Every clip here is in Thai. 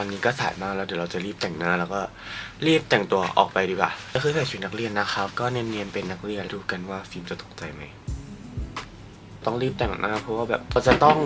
อนนี้ก็สายมากแล้วเดี๋ยวเราจะรีบแต่งหน้าแล้วก็รีบแต่งตัวออกไปดีกว่าก็คือใส่ชุดนักเรียนนะครับ ก็เนียนๆเป็นนักเรียนดูกันว่าฟิล์มจะตกใจไหมต้องรีบแต่งหน้าเพราะว่าแบบเราจะต้อง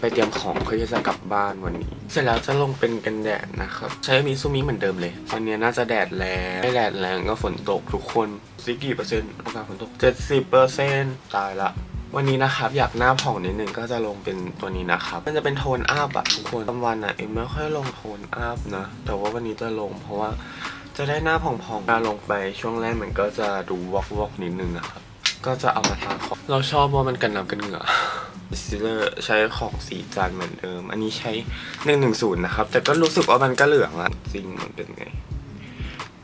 ไปเตรียมของเพื่อที่จะกลับบ้านวันนี้ เสร็จแล้วจะลงเป็นกันแดดนะครับ ใช้มิซูมิเหมือนเดิมเลย วันนี้น่าจะแดดแรงไม่แดดแรงก็ฝนตกทุกคนซิกี่เปอร์เซ็นต์โอกาสฝนตกเจ็ดสิบเปอร์เซ็นต์ตายละ วันนี้นะครับอยากหน้าผ่องนิดนึงก็จะลงเป็นตัวนี้นะครับ มันจะเป็นโทนอัพอะทุกคนบางวันอะเอ็มไม่ค่อยลงโทนอัพนะ แต่ว่าวันนี้จะลงเพราะว่าจะได้หน้าผ่องๆการลงไปช่วงแรกมันก็จะดูวอกวอกๆนิดนึงนะครับ ก็จะเอามาทาของเราชอบว่ามันกันน้ำกันเหงื่อซิเลอร์ใช้ของสีจานเหมือนเดิม อันนี้ใช้หนึ่งหนึ่งศูนย์นะครับ แต่ก็รู้สึกว่ามันก็เหลืองอะจริงมันเป็นไง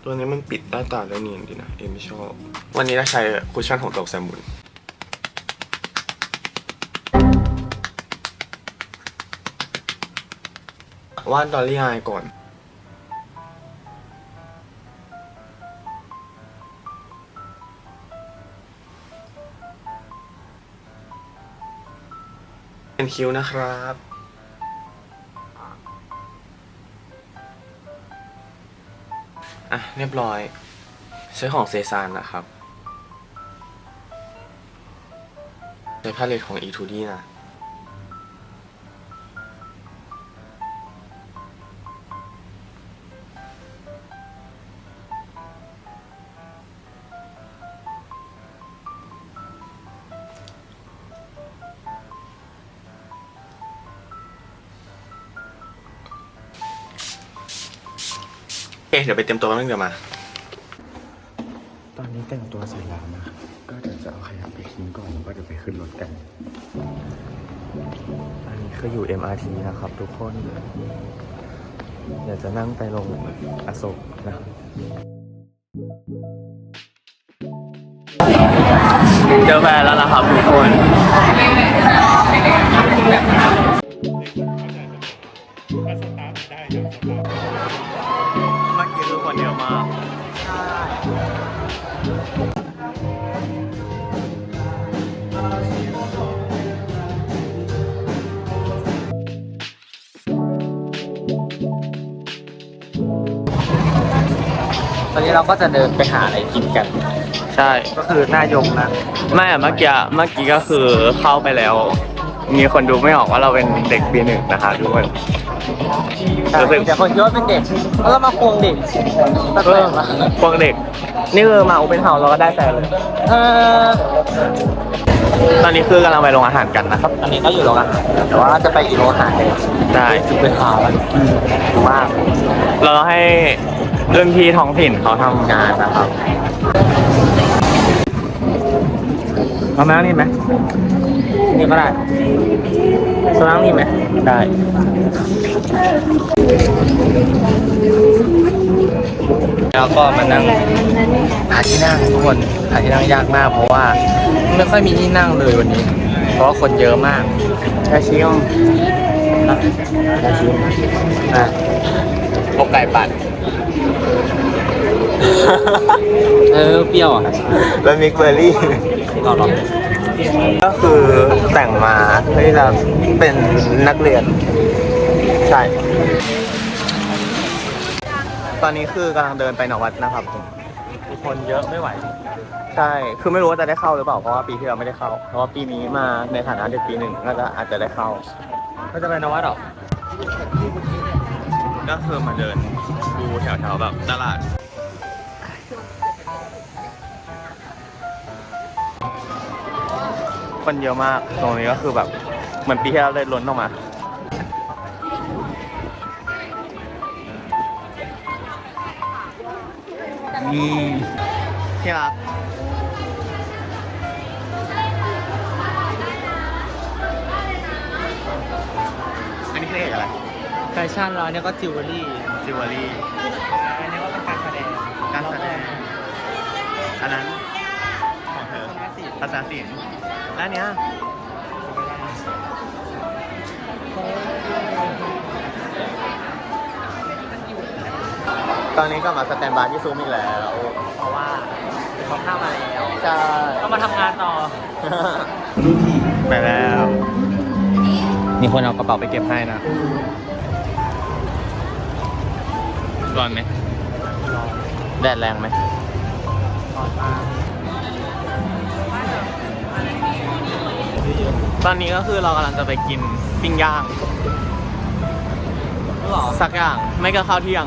ตัวนี้มันปิดใต้ตาได้เนียนดีนะ เอ็มชอบ วันนี้เราใช้คุชชั่นของตกแซมมุน วาดดอลลี่อายก่อนเป็นคิ้วนะครับอะเรียบร้อย ใช้ของเซซานนะครับใช้พาเลตของ E2D นะ โอเคเดี๋ยวไปเตรียมตัวแป๊บนึงเดี๋ยวมา ตอนนี้แต่งตัวเสร็จแล้วนะก็เดี๋ยวจะเอาขยะไปทิ้งก่อนแล้วก็เดี๋ยวไปขึ้นรถกัน อันนี้คืออยู่ MRT นะครับ ทุกคน เดี๋ยวจะนั่งไปลงอโศกนะครับเจอแฟนแล้วนะครับทุกคน ตอนนี้เราก็จะเดินไปหาอะไรกินกัน ใช่ก็คือหน้ายงนะไม่อะเมื่อกี้เมื่อกี้ก็คือเข้าไปแล้ว มีคนดูไม่ออกว่าเราเป็นเด็กปีหนึ่งนะคะทุกคน รู้สึก แต่คนคิดว่าเป็นเด็กแล้วเรามาควงเด็กแปเอลอกๆนะพวกเด็ก นี่คือมาโอเปนเฮาส์เราก็ได้แฟนเลย เออตอนนี้คือกำลังไปโรงอาหารกันนะครับอันนี้ก็อยู่โรงอาหารแต่ว่าจะไปอีกโรงอาหารหนึ่งได้จุดไปหาแล้วมาก เราให้ รุ่นพี่ท้องถิ่นเขาทำงานนะครับเอามานี่ไหมนี่ก็ได้โซนั่งนี่ไหมได้แล้วก็มานั่งหาที่นั่งทุกคนหาที่นั่งยากมาก เพราะว่าไม่ค่อยมีที่นั่งเลยวันนี้ เพราะว่าคนเยอะมากแค่ชิมนะอะอกไก่ปั่น เออเปรี้ยวอะแล้วมิกเบอร์รี่ ลองลองก็คือแต่งมาเพื่อที่จะเป็นนักเรียน ใช่ ตอนนี้คือกำลังเดินไปหนองวัดนะครับผมคนเยอะไม่ไหว ใช่ คือไม่รู้ว่าจะได้เข้าหรือเปล่า เพราะว่าปีที่เราไม่ได้เข้า เพราะว่าปีนี้มาในฐานะเด็กปีหนึ่งน่าจะอาจจะได้เข้า ก็จะไปนวัดหรอ ก็คือมาเดินดูแถวๆแบบตลาด คนเยอะมาก ตรงนี้ก็คือแบบเหมือนปีที่แล้วเลยล้นออกมา นี่ที่รัก แฟชั่นเราเนี่ยก็จิวเวลรี่จิวเวลรี่อันนี้ก็เป็นการแสดงการแสดงอันนั้นของเธอภาษาศิลป์แล้วอันเนี้ยตอนนี้ก็มาสแตนบายที่ซูมอีกแล้ว เพราะว่าเขาเข้ามาแล้วใช่ต้องมาทำงานต่อไปแล้ว มีคนเอากระเป๋าไปเก็บให้นะ ร้อนไหมแดดแรงไหมตอนนี้ก็คือเรากำลังจะไปกินปิ้งย่างสักอย่างไม่ก็ข้าวเที่ยง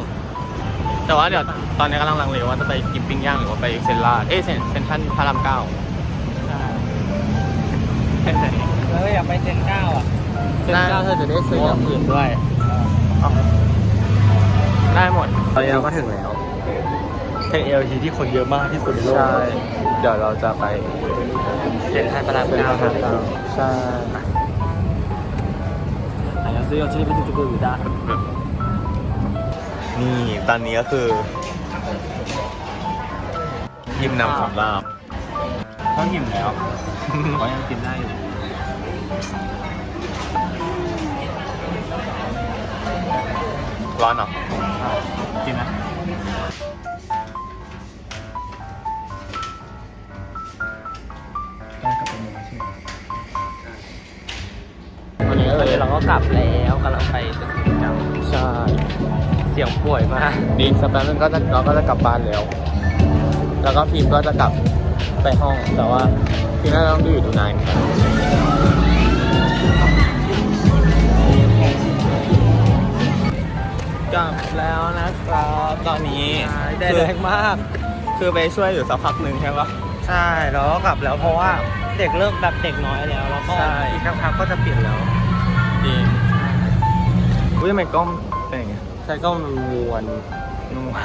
แต่ว่าเดี๋ยวตอนนี้กำลังลังเลว่าจะไปกินปิ้งย่างหรือว่าไปเซนลาดเอ้ยเซนเซนทรันพระรามเก้าไปไหนแล้วอยากไปเซนเก้าอะเซนเก้าเธอจะได้ซื้ออย่างอื่นด้วยเอา ได้หมดตอนนี้เราก็ถึงแล้วเป็นเอลทีที่คนเยอะมากที่สุดในโลกใช่เดี๋ยวเราจะไปเซ็นทรัลพระรามเซ็นเก้าทรัลพระรามเก้าใช่อาจจะซื้อเอาที่นี่เป็นจุดๆอยู่ได้นี่ตอนนี้ก็คือยิมนำสำราบต้องหิมแล้วก็ยังกินได้อยู่ ร้อนเหรอกินนะวันนี้เราก็กลับแล้วกำลังไปตึกสีเก่าใช่เสียงป่วยมากดีสักแป๊บนึงก็จะเราก็จะกลับบ้านแล้ว แล้วก็ฟิล์มก็จะกลับไปห้องแต่ว่าฟิล์มน่าจะต้องอยู่ดูนาน ได้แรงมาก คือไปช่วยอยู่สักพักหนึ่งใช่ปะใช่เราก็กลับแล้วเพราะว่าเด็กเริ่มแบบเด็กน้อยแล้วแล้วก็ใช่อีกสักพักก็จะปิดแล้วจริงอุ้ยทำไมกล้องเป็นอย่างเงี้ยใช่กล้องมันมวนนัว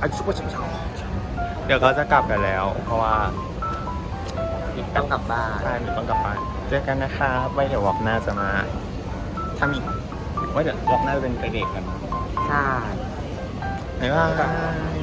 อาชุบชิบชเดี๋ยวก็จะกลับกันแล้ว เพราะว่าต้องกลับบ้านใช่หนูต้องกลับบ้านเจอกันนะครับไว้เดี๋ยววอกหน้าจะมาทำอีกไว้เดี๋ยววอกหน้าจะเป็นไปเด็กกันใช่ บ๊ายบาย